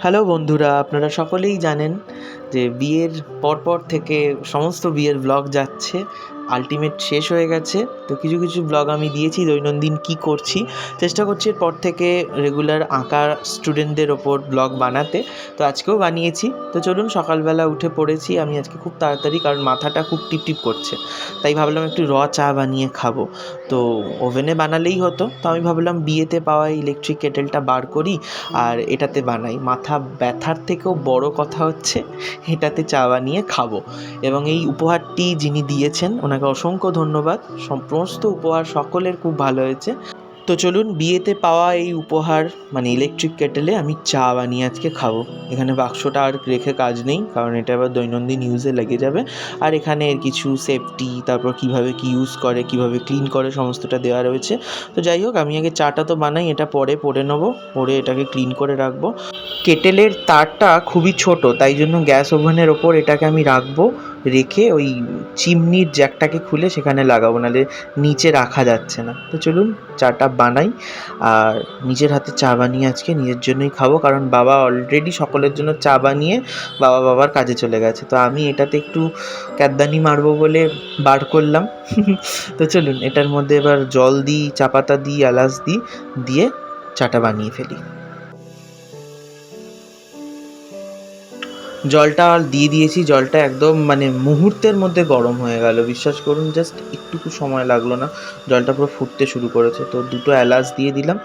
Hello বন্ধুরা আপনারা সকলেই জানেন যে বিয়ের পরপর থেকে সমস্ত বিয়ের ব্লগ যাচ্ছে আলটিমেট শেষ হয়ে গেছে। তো কিছু কিছু ব্লগ আমি দিয়েছি, দৈনন্দিন কি করছি, চেষ্টা করছি এরপর থেকে রেগুলার আঁকার স্টুডেন্টদের ওপর ব্লগ বানাতে। তো আজকেও বানিয়েছি। তো চলুন, সকালবেলা উঠে পড়েছি। আমি আজকে খুব তাড়াতাড়ি, কারণ মাথাটা খুব টিপ টিপ করছে। তাই ভাবলাম একটু র চা বানিয়ে খাব। তো ওভেনে বানালেই হতো। তো আমি ভাবলাম বিয়েতে পাওয়া ইলেকট্রিক কেটেলটা বার করি আর এটাতে বানাই। মাথা ব্যথার থেকেও বড় কথা হচ্ছে এটাতে চা বানিয়ে খাব। এবং এই উপহারটি যিনি দিয়েছেন, ওনাকে অসংখ্য ধন্যবাদ। সমস্ত উপহার সকলের খুব ভালো হয়েছে। তো চলুন, বিয়েতে পাওয়া এই উপহার মানে ইলেকট্রিক কেটেলে আমি চা বানিয়ে আজকে খাব। এখানে বাক্সটা আর রেখে কাজ নেই, কারণ এটা আবার দৈনন্দিন ইউজে লেগে যাবে। আর এখানে এর কিছু সেফটি তারপর কীভাবে কি ইউজ করে, কীভাবে ক্লিন করে, সমস্তটা দেওয়া রয়েছে। তো যাই হোক, আমি আগে চাটা তো বানাই, এটা পরে পরে নেব, পরে এটাকে ক্লিন করে রাখব। কেটেলের তারটা খুবই ছোট, তাই জন্য গ্যাস ওভেনের ওপর এটাকে আমি রাখব। রেখে ওই চিমনির জ্যাকটাকে খুলে সেখানে লাগাবো, নাহলে নিচে রাখা যাচ্ছে না। তো চলুন, চাটা বানাই। আর নিজের হাতে চা বানিয়ে আজকে নিজের জন্যই খাব, কারণ বাবা অলরেডি সকলের জন্য চা বানিয়ে বাবা বাবার কাজে চলে গেছে। তো আমি এটাতে একটু ক্যাদদানি মারবো বলে বার করলাম। তো চলুন, এটার মধ্যে এবার জল দিই, চা পাতা দিই, এলাচ দিই, দিয়ে চাটা বানিয়ে ফেলি। জলটা দিয়ে দিয়েছি, জলটা একদম মানে মুহূর্তের মধ্যে গরম হয়ে গেল। বিশ্বাস করুন জাস্ট একটুকু সময় লাগল না। জলটা পুরো ফুটতে শুরু করেছে। তো দুটো এলাচ দিয়ে দিলাম।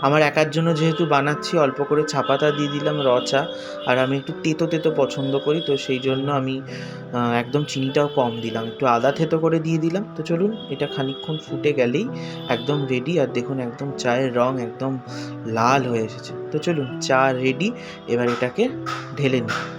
আমার একার জন্য যেহেতু বানাচ্ছি, অল্প করে ছাপাতা দিয়ে দিলাম র চা আর আমি একটু তেতো তেতো পছন্দ করি, তো সেই জন্য আমি একদম চিনিটাও কম দিলাম। একটু আদা থেতো করে দিয়ে দিলাম। তো চলুন, এটা খানিকক্ষণ ফুটে গেলেই একদম রেডি আর দেখুন একদম চায়ের রং একদম লাল হয়ে এসেছে। তো চলুন, চা রেডি এবার এটাকে ঢেলে নিই।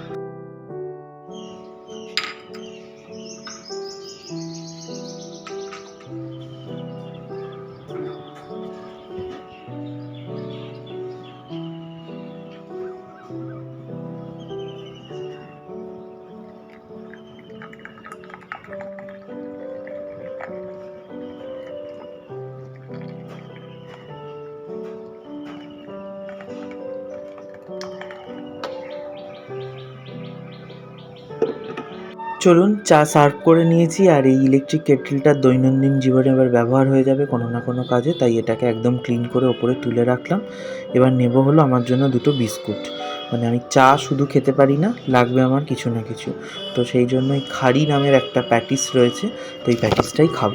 চলুন চা সার্ভ করে নিয়েছি আর এই ইলেকট্রিক কেটলটা দৈনন্দিন জীবনে এবার ব্যবহার হয়ে যাবে কোনো না কোনো কাজে, তাই এটাকে একদম ক্লিন করে ওপরে তুলে রাখলাম। এবার নেব হলো আমার জন্য দুটো বিস্কুট। মানে আমি চা শুধু খেতে পারি না, লাগবে আমার কিছু না কিছু। তো সেই জন্যই খাড়ি নামের একটা প্যাটিস রয়েছে, তো এই প্যাটিসটাই খাব।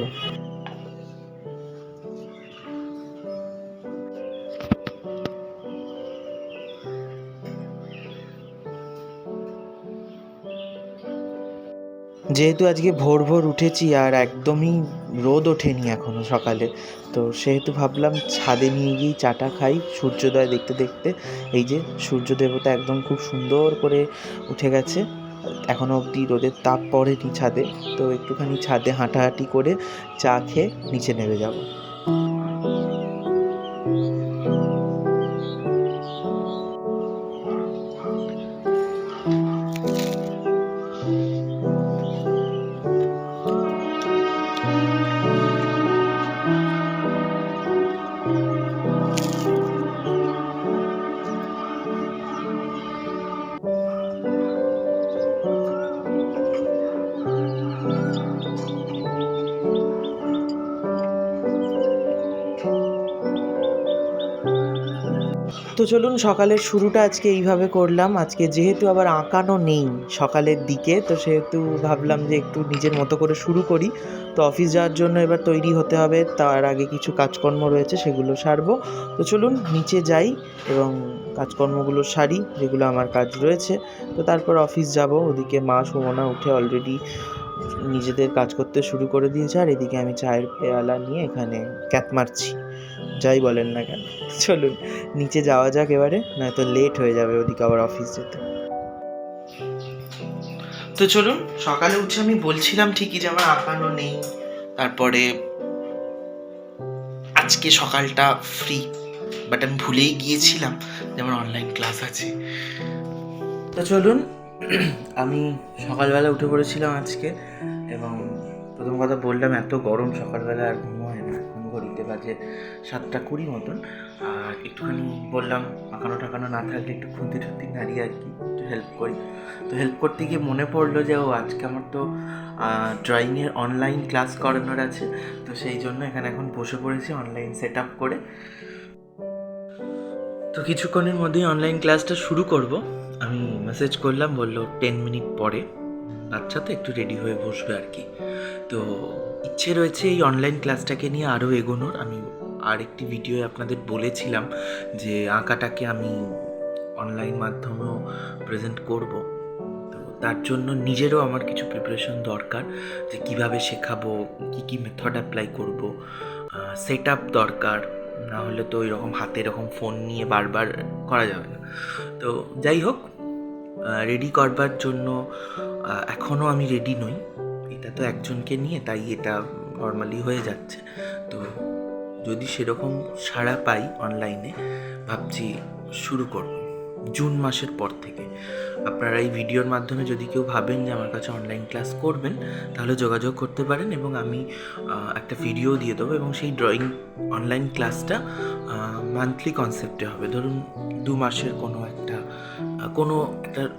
যেহেতু আজকে ভোর ভোর উঠেছি আর একদমই রোদ ওঠেনি এখনও সকালে, তো সেহেতু ভাবলাম ছাদে নিয়ে গিয়েই চাটা খাই সূর্যোদয় দেখতে দেখতে। এই যে সূর্য দেবতা একদম খুব সুন্দর করে উঠে গেছে এখনও অবধি রোদের তাপ পড়েনি ছাদে, তো একটুখানি ছাদে হাঁটাহাঁটি করে চা খেয়ে নিচে নেমে যাব। তো চলুন সকালের শুরুটা আজকে এইভাবে করলাম। আজকে যেহেতু আবার আঁকানো নেই সকালের দিকে, তো সেহেতু ভাবলাম যে একটু নিজের মতো করে শুরু করি। তো অফিস যাওয়ার জন্য এবার তৈরি হতে হবে, তার আগে কিছু কাজকর্ম রয়েছে সেগুলো সারবো। তো চলুন নিচে যাই এবং কাজকর্মগুলো সারি, যেগুলো আমার কাজ রয়েছে। তো তারপর অফিস যাব, ওদিকে মা সুমনা উঠে অলরেডি নিজেদের কাজ করতে শুরু করে দিয়েছে। আর এদিকে আমি চায়ের পেয়ালা নিয়ে এখানে ক্যাত মারছি। যাই বলেন না কেন। চলুন, নিচে যাওয়া যাক এবারে, নয়তো লেট হয়ে যাবে ওদিকে আবার অফিস যেতে। তো চলুন, সকালে উঠে আমি বলছিলাম ঠিকই যে আমার আঁকানো নেই, তারপরে আজকে সকালটা ফ্রি বাট আমি ভুলেই গিয়েছিলাম যে আমার অনলাইন ক্লাস আছে। তো চলুন, আমি সকালবেলা উঠে পড়েছিলাম আজকে, এবং প্রথম কথা বললাম, এত গরম সকালবেলা আর ঘড়িতে বাজে সাতটা কুড়ি মতন। আর একটুখানি বললাম আঁকানো টাকানো না থাকলে একটু খুঁতি টুন্তি নাড়িয়ে আর কি একটু হেল্প করি। তো হেল্প করতে গিয়ে মনে পড়ল যে, ও আজকে আমার তো ড্রয়িংয়ের অনলাইন ক্লাস করানোর আছে। তো সেই জন্য এখানে এখন বসে পড়েছি অনলাইন সেট আপ করে। তো কিছুক্ষণের মধ্যেই অনলাইন ক্লাসটা শুরু করব। আমি মেসেজ করলাম, বলল টেন মিনিট পরে। বাচ্চা তো একটু রেডি হয়ে বসবে আর কি তো ইচ্ছে রয়েছে এই অনলাইন ক্লাসটাকে নিয়ে আরও এগোনোর। আমি আরেকটি ভিডিওয়ে আপনাদের বলেছিলাম যে আঁকাটাকে আমি অনলাইন মাধ্যমেও প্রেজেন্ট করব। তো তার জন্য নিজেরও আমার কিছু প্রিপারেশন দরকার যে কীভাবে শেখাবো, কী কী মেথড অ্যাপ্লাই করব সেট আপ দরকার। না হলে তো এরকম হাতে এরকম ফোন নিয়ে বারবার করা যাবে না। তো যাই হোক রেডি করবার জন্য এখনও আমি রেডি নই। এটা তো একজনকে নিয়ে, তাই এটা নর্মালি হয়ে যাচ্ছে। তো যদি সেরকম সাড়া পাই অনলাইনে ভাবছি শুরু করব। জুন মাসের পর থেকে। আপনারা এই ভিডিওর মাধ্যমে যদি কেউ ভাবেন যে আমার কাছে অনলাইন ক্লাস করবেন, তাহলে যোগাযোগ করতে পারেন এবং আমি একটা ভিডিও দিয়ে দেবো এবং সেই ড্রয়িং অনলাইন ক্লাসটা মান্থলি কনসেপ্টে হবে। ধরুন, দু মাসের কোনো একটা কোনো একটা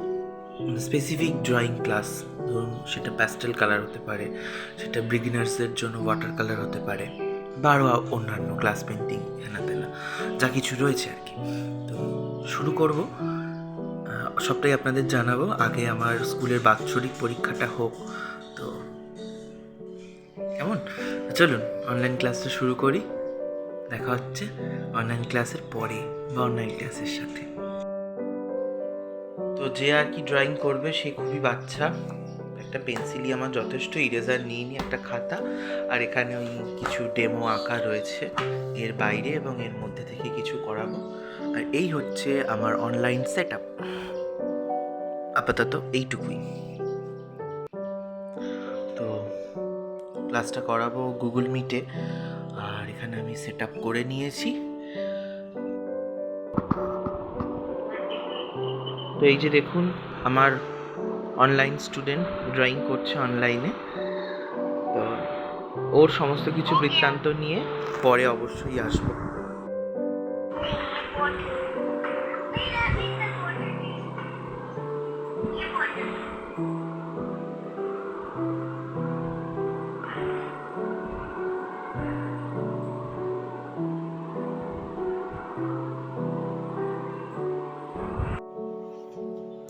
স্পেসিফিক ড্রয়িং ক্লাস ধরুন সেটা প্যাস্টেল কালার হতে পারে, সেটা বিগিনার্সের জন্য ওয়াটার কালার হতে পারে, বা আরও অন্যান্য ক্লাস পেন্টিং হেনা তেনা যা কিছু রয়েছে আর কি। তো শুরু করব। সবটাই আপনাদের জানাব। আগে আমার স্কুলের বাৎসরিক পরীক্ষাটা হোক। তো কেমন? চলুন অনলাইন ক্লাসটা শুরু করি। দেখা হচ্ছে অনলাইন ক্লাসের পরে বা অনলাইন ক্লাসের সাথে। যে আর কি ড্রয়িং করবে সে খুবই বাচ্চা। একটা পেন্সিলই আমার যথেষ্ট ইরেজার নিয়ে নিই একটা খাতা। আর এখানে ওই কিছু ডেমো আঁকা রয়েছে এর বাইরে এবং এর মধ্যে থেকে কিছু করাবো। আর এই হচ্ছে আমার অনলাইন সেট আপ আপাতত এইটুকুই। তো ক্লাসটা করাবো গুগল মিটে আর এখানে আমি সেট আপ করে নিয়েছি। এই যে দেখুন, আমার অনলাইন স্টুডেন্ট ড্রয়িং করছে অনলাইনে তো ওর সমস্ত কিছু বৃত্তান্ত নিয়ে পরে অবশ্যই আসব।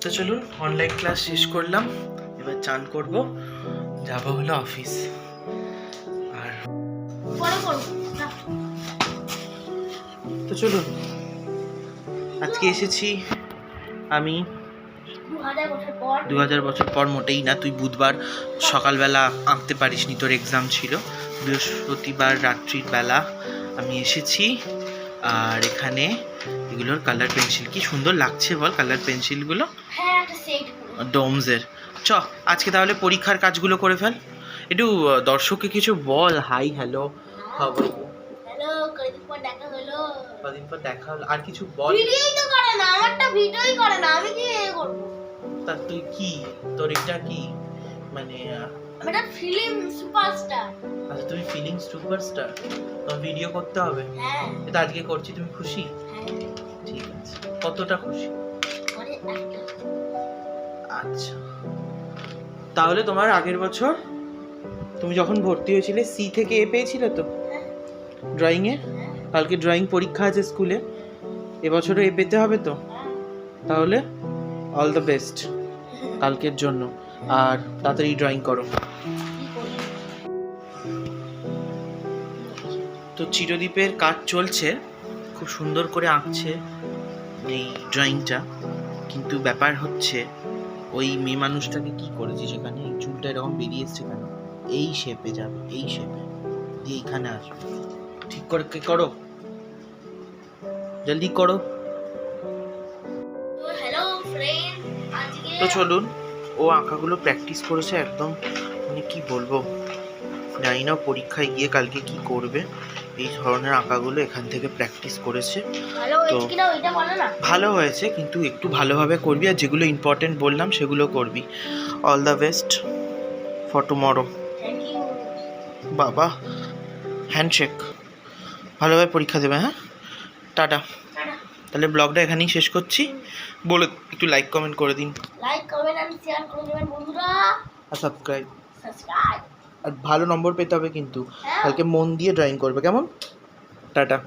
তো চলুন অনলাইন ক্লাস শেষ করলাম। এবার চান করব। যাব হলো অফিস আর তো চলুন আজকে এসেছি আমি দু হাজার বছর পর মোটেই না তুই বুধবার সকালবেলা আঁকতে পারিস নি তোর এক্সাম ছিল। বৃহস্পতিবার রাত্রির বেলা আমি এসেছি। আর এখানে এগুলোর কালার পেন্সিল কি সুন্দর লাগছে বল কালার পেন্সিলগুলো ডোমসের চ আজকে তাহলে পরীক্ষার কাজগুলো করে ফেল। একটু দর্শককে কিছু বল। হাই হ্যালো খবর কদিন পর দেখা হলো। আর কিছু বল? ভিডিওই তো করে না আমারটা ভিডিওই করে না আমি কি এ তা তুই কি? তোর এটা কি? মানে ফিল্ম সুপারস্টার আচ্ছা তুমি ফিলিং সুপারস্টার তোমার ভিডিও করতে হবে? হ্যাঁ। এটা আজকে করছি তুমি খুশি? হ্যাঁ। কতটা খুশি? আচ্ছা। তাহলে তোমার আগের বছর তুমি যখন ভর্তি হয়েছিলে সি থেকে এ পেয়েছিলে তো? হ্যাঁ। ড্রয়িংয়ে হ্যাঁ। কালকে ড্রয়িং পরীক্ষা আছে স্কুলে। এবছরও এ পেতে হবে তো? হ্যাঁ। তাহলে অল দ্য বেস্ট কালকের জন্য। আর তাড়াতাড়ি ড্রয়িং করো। তো চিরদীপের কাজ চলছে। খুব সুন্দর করে আঁকছে। এই ড্রয়িংটা কিন্তু ব্যাপার হচ্ছে ওই মেয়ে মানুষটাকে কি করেছি সেখানে? এই চুলটা এরকম বেরিয়ে এসছে কেন? এই শেপে যাবে এই শেপে দিয়ে এইখানে আসবে। ঠিক করে কে করো? জলদি করো। তো চলুন ও আঁকাগুলো প্র্যাকটিস করেছে একদম মানে কি বলব? জানি না পরীক্ষায় গিয়ে কালকে কি করবে। এই ধরনের আঁকাগুলো এখান থেকে প্র্যাকটিস করেছে। তো ভালো হয়েছে কিন্তু একটু ভালোভাবে করবি আর যেগুলো ইম্পর্টেন্ট বললাম সেগুলো করবি। All the best for tomorrow বাবা হ্যান্ডশেক ভালোভাবে পরীক্ষা দেবে হ্যাঁ? টাটা। তাহলে ব্লগটা এখানেই শেষ করছি। বলে একটু লাইক কমেন্ট করে দিন। লাইক কমেন্ট আর শেয়ার করে দেবেন বন্ধুরা। আর সাবস্ক্রাইব সাবস্ক্রাইব আর ভালো নম্বর পেতে হবে কিন্তু। হ্যাঁ। কালকে মন দিয়ে ড্রয়িং করবে কেমন? টাটা।